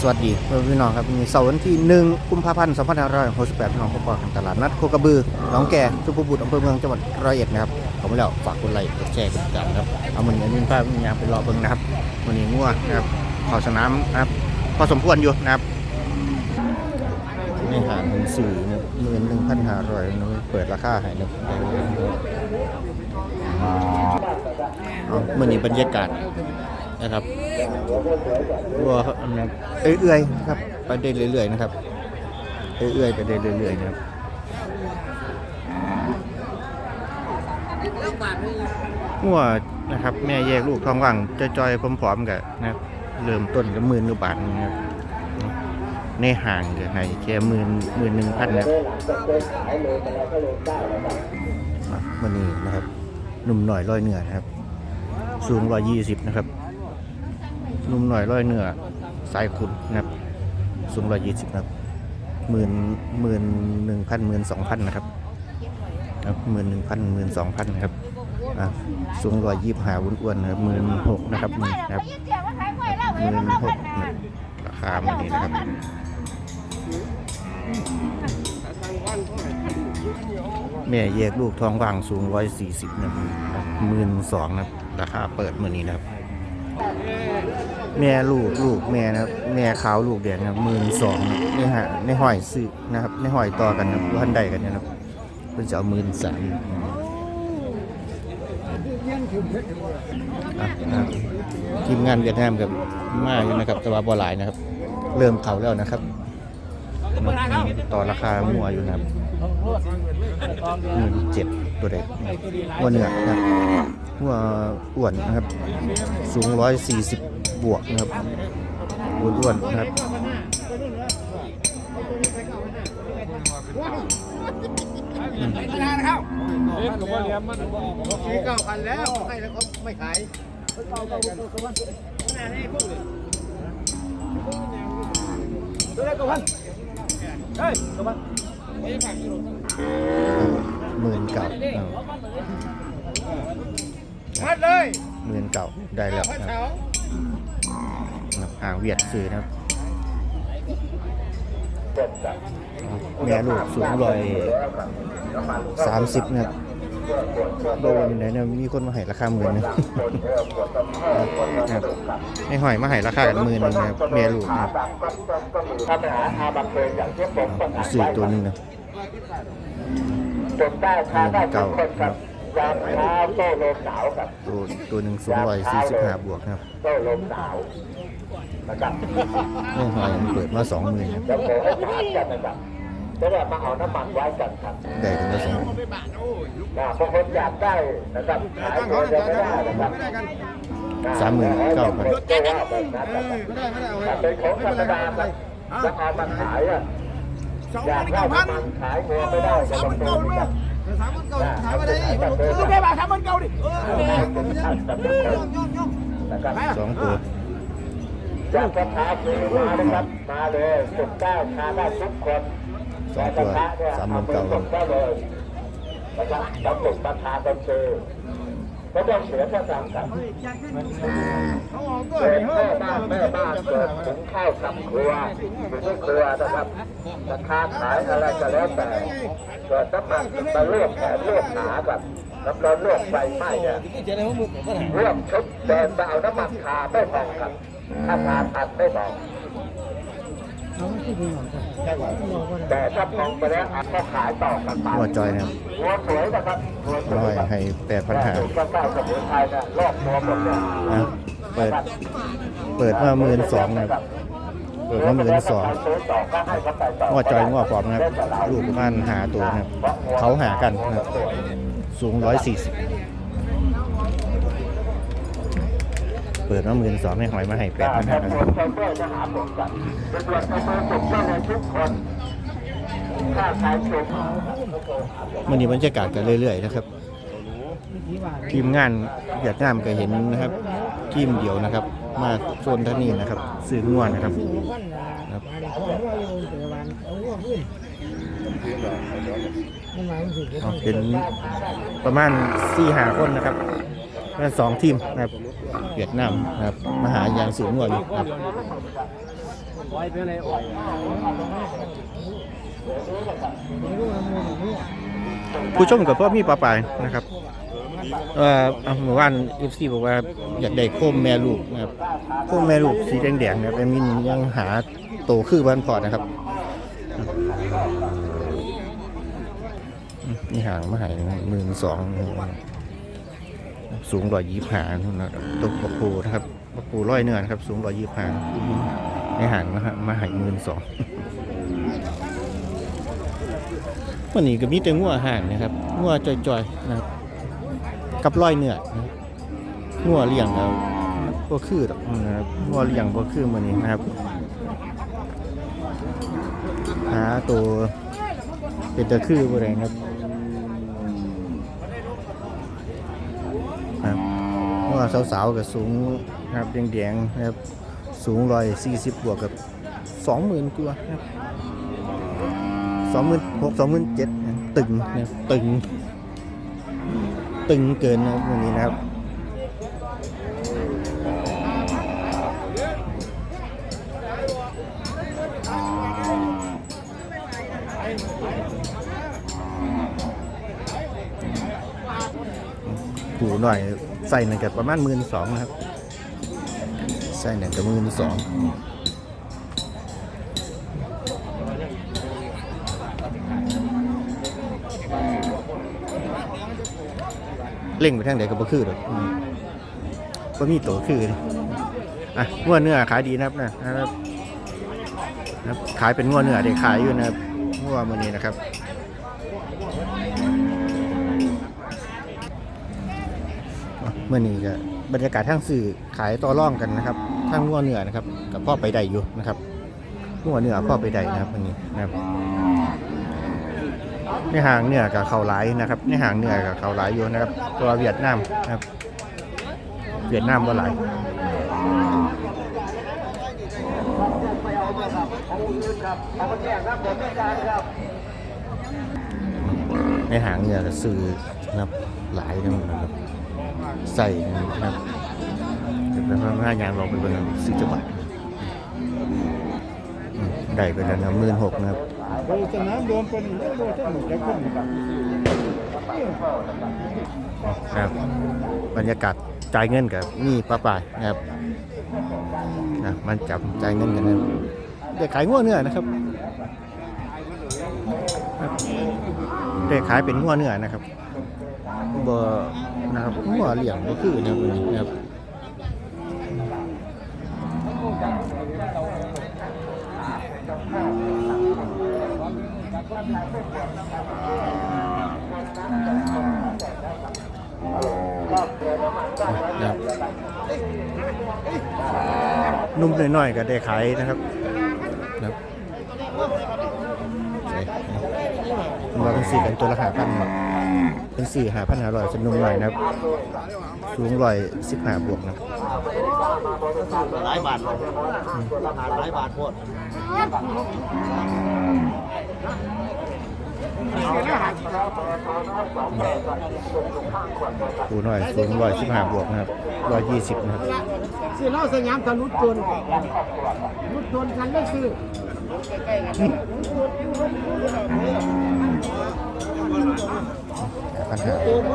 สวัสดีเพื่อนพี่น้องครับมีเสาร์วันที่ 1 กุมภาพันธ์ 2568พี่น้องพบกันตลาดนัดโคกระบือหนองแก่สุขุมบุตรอำเภอเมืองจังหวัดร้อยเอ็ดนะครับผมแล้วฝากกดไลค์กดแชร์กดติดตามนะครับเอามันนี้มีภาพมีงานไปรอเบิ่งนะครับวันนี้งัวนะครับข้าสนามนะครับพอสมควรอยู่นะครับนี่หาเงินสื่อเนี่ยหมื่นหนึ่งพันห้าร้อยเปิดราคาให้นี่ยเอามื่อนี้บรรยากาศ นะครับวัวอันนั้นเอื่อยๆครับไปได้เรื่อยๆนะครับเอื่อยๆไปได้เรื่อยๆนะครับงัวนะครับ แม่แยกลูกท้องว่างจอยๆพร้อมๆกันนะครับเริ่มต้นก็หมื่นกว่าบาทนะครับในห่างเดี๋ยวให้แค่หมื่นหมื่นหนึ่งพันนะครับอะวันนี้นะครับ หนุ่มหน่อยร้อยเหนือนะครับ สูงร้อยยี่สิบนะครับ นุ่มหน่อยร้อยเนื้อสายขุนนะครับสูงร้อยยี่สิบนะครับหมื่นหมื่นหนึ่งพันหมื่นสองพันนะครับครับหมื่นหนึ่งพันหมื่นสองพันนะครับอะสูงร้อยยี่สิบห้าอ้วนๆนะครับหมื่นหกนะครับนี่นะครับหมื่นหกราคามันนี้นะครับแม่แยกลูกทองว่างสูงร้อยสี่สิบนะครับหมื่นสองนะครับราคาเปิดมื่อนี้นะครับ แม่ลูกลูกแม่นะครับแม่ขาวลูกแดงนะครับหมื่นสองนี่ฮะในหอยซื้อนะครับในหอยต่อกันนะครับพันใดกันนะครับเพิ่นจะเอาหมื่นสามทีมงานเวียดนามกับมาอยู่นะครับแต่ว่าบ่หลายนะครับ เริ่มเขาแล้วนะครับต่อราคามัวอยู่นะครับหมื่นเจ็ด ตัวเด็กวัวเนื้อนะครัวอ้วนนะครับ สูงร้อยสี่สิบบวกนะครับอ้วนๆนะครับซื้อเก้าพันแล้วให้แล้วเขาไม่ขายหมื่นเก่ามัดเลยก็พัน หมื่นเก่าได้แล้วพันนะคเสารับอ่างเวียดซื้อนะครับแม่ลูกสูงร้อยสามสิบนะครับโดนไหนเนี่ยมีคนมาให้ราคาหมื่นหนึงนะครับให้หอยมาให้ราคากันหมื่นหนึงนะครับแม่ลูกนะครับถ้าไปหาอาบังเคยอย่างที่ผมประกาศซื้อตัวหนึงนะ จนได้ชาได้ทุกคนครับยามเช้าโต้ลมหนาวครับตัวตัวหนึ่งสูงร้อยสี่สิบห้าบวกนะครับโต้ลมหนาวนะครับไม่หอยมันเปิดมาสองหมื่นครับแล้วขอให้ถามกันนะครับจะได้มาเอาน้ำมันไว้กันครับได้กันมาสองนะบางคนอยากได้นะครับขายตัวจะไม่ได้นะครับสามหมื่นเก้าพันก็ว่าแบบนั้นนะครับแต่เป็นของธรรมดาครับจะเอามาขายอะ สองอยากพันได้เก้าพันน้ำมันขายงัวไม่ได้สามก็พันต้เก้าองเลยดูสามพันเก้าถามอะไรนี่ซื้อไปบ่าสามพันเก้าดิเออนะครับสองตัวจากสภาคือมานะครับมาเลยสุดเก้าชาได้ทุกคนสองตัวสามหมื่นเก้าพันก็เลยนะครับต้องสุดราคากันซื้อ ก็ต้องเสียค่าทางกับเขาออกด้วยเป็นแม่บ้านแม่บ้านเกิดถึงข้าวกับครัวอยู่ที่ครัวนะครับราคาขายอะไรก็แล้วแต่เกิดน้ำมันมาเลวกแขนลวกขากับน้ำร้อนลวกไฟไหม้เนี่ยเลวกชุบเดินไปเอาน้ำมันทาไม่พอครับถ้าทาทันไม่พอ แต่ถ้าพองไปแล้วอันก็ขายต่อกันไปหัวจอยนะครับหัวสวยนะครับหัวสร้วอยยให้แปดพันหาก็เก้าสมุนไพรนะรอบตัวหมดเลยนะเปิด เปิดมาหมื่นสองนะครับ เปิดมาหมื่นสองหัวจอยหัวปลอมนะครับลูกประมาณหาตัวนะครับ เขาหากันนะครับ สูงร้อยสี่สิบ เปิดมาหมื่นสองให้หอยมาให้แปดพันหาครับมันนี้บรรยากาศกันเรื่อยๆนะครับทีมงานอยากงามก็เห็นนะครับทีมเดียวนะครับ มาโซนท่านี้นะครับซื้อง่วนนะครับครับเอาเป็นประมาณสี่หาคนนะครับ เป็นสองทีมนะครับเวียดนามนะครับมหายางสูงกว่าอยู่ครับผู้ชมกับพ่อมีปลาปลายนะครับเอ่อเอาเมื่อวานเอฟซีบอกว่าอยากได้โคมแม่ลูกนะครับโคมแม่ลูกสีแดงๆนะครับแอมินยังหาโตคือบ้านพอนะครับนี่ห่างมาหายหมื่นสอง สูงร้อยยี่ห้านะครับตกปะปูนะครับปะปูร้อยเนื้อนะครับ สูงร้อยยี่ห้าในห่างนะฮะมาหายมื่นสองวันนี้ก็มีแต่งัวห่างนะครับงัวจอยๆนะครับกับร้อยเนื้อนะงัวเลี้ยงแล้วก็คือดอกนะครับงัวเลี้ยงก็คือมันนี้นะครับหาตัวเป็นตะคือบ่ได้นะครับ ว่าสาวๆกับสูงนะครับแดงๆนะครับสูงร้อยสี่สิบบวกกับสองหมื่นกว่าครับสองหมื่นหกสองหมื่นเจ็ดตึงนะตึง ตึงเกินนะครับวันนี้นะครับหูหน่อย ใส่หนึ่งกับประมาณหมื่นสองนะครับ ใส่หนึ่งกับหมื่นสองเล่งไปทางไหนก็บ่คือหรอกอืมบ่มีตัวคืออะงวเนื้อขายดีนะครับนะครับ ขายเป็นงวเนื้อได้ขายอยู่นะครับงวมื้อนี้นะครับ เมื่อนี้ก็บรรยากาศทางสื่อขายต่อร่องกันนะครับทางงัวเหนือนะครับกับพ่อไปได้อยู่นะครับงัวเหนือพ่อไปได้นะครับวันนี้นะครับ ในห่างเหนือกับเขาไหลนะครับในห่างเหนือกับเขาไหลอยู่นะครับ ตัวเวียดนามนะครับ เวียดนามว่าหลในห่างเหนือกับสื่อนะครับหลายนะครับ ใส่นะครับแล้วก็ง่ายยางลองไปเบิ่งสิจังหวัดอืมได้ไปแล้วนะหมื่นหกนะครับโดยสนามรวมเป็นโดยทั้งหมดแล้วขึ้นครับนะครับบรรยากาศจ่ายเงินกับนี่ป้าป่ายนะครับนะมันจับจ่ายเงินกันนะครับเด็กขายงัวเนื้อนะครับครับเด็กขายเป็นงัวเนื้อนะครับบ่ นะครับงัวเลี้ยงก็คือนะครับวันนี้นะครับนะครับนุ่มหน่อยๆก็ได้ขายนะครับนะครับเราเป็นสี่กันตัวละหาพัน เป็นสี่หาพันหาร้อยจะนุ่มหน่อยนะครับ สูงร้อยสิบห้าบวกนะครับหลายบาทเลยหลายบาทโคตรปูหน่อยสูงร้อยสิบห้าบวกนะครับร้อยยี่สิบนะครับซื้อเหล้าสยามทะลุจนลุจนกันไม่ซื้อปัญหาโอ้โห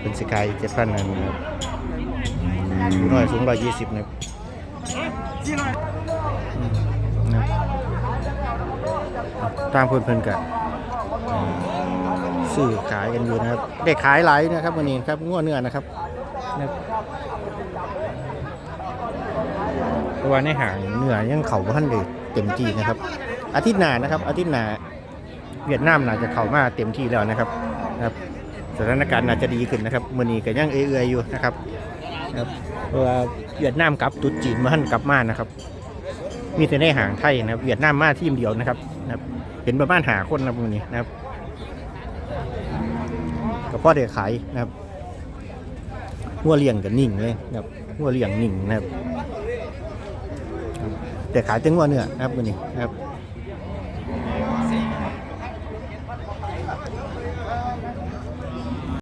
เป็นสกายเจ็ดพันนะครับหน่อยสูงร้อยยี่สิบนะครับอืมนะครับตามเพื่อนๆกันซื้อขายกันอยู่นะครับเด็กขายหลนะครับวันนี้ครับง้วเนื้อนะครับ เพราะว่าในห่างเหนือยังเขาพันเลยเต็มที่นะครับ อาทิตย์หน้านะครับ อาทิตย์หน้าเวียดนามน่าจะเข้ามาเต็มที่แล้วนะครับนะครับสถานการณ์น่าจะดีขึ้นนะครับมือนี้ก็ยังเอื่อยๆอยู่นะครับนะครับเพราะว่าเวียดนามกลับตุดจีนมาหันกลับมานะครับ มีแต่ในห่างไทยนะครับ เวียดนามมาทีมเดียวนะครับนะครับเป็นประมาณหาคนนะครับมื่อนี้นะครับกับพ่อเด็กขายนะครับหัวเลี้ยงกับนิ่งเลยนะครับหัวเลี้ยงนิ่งนะครับ แต่ขายแต่งัวเนื้อนะครับวันนี้นะครับ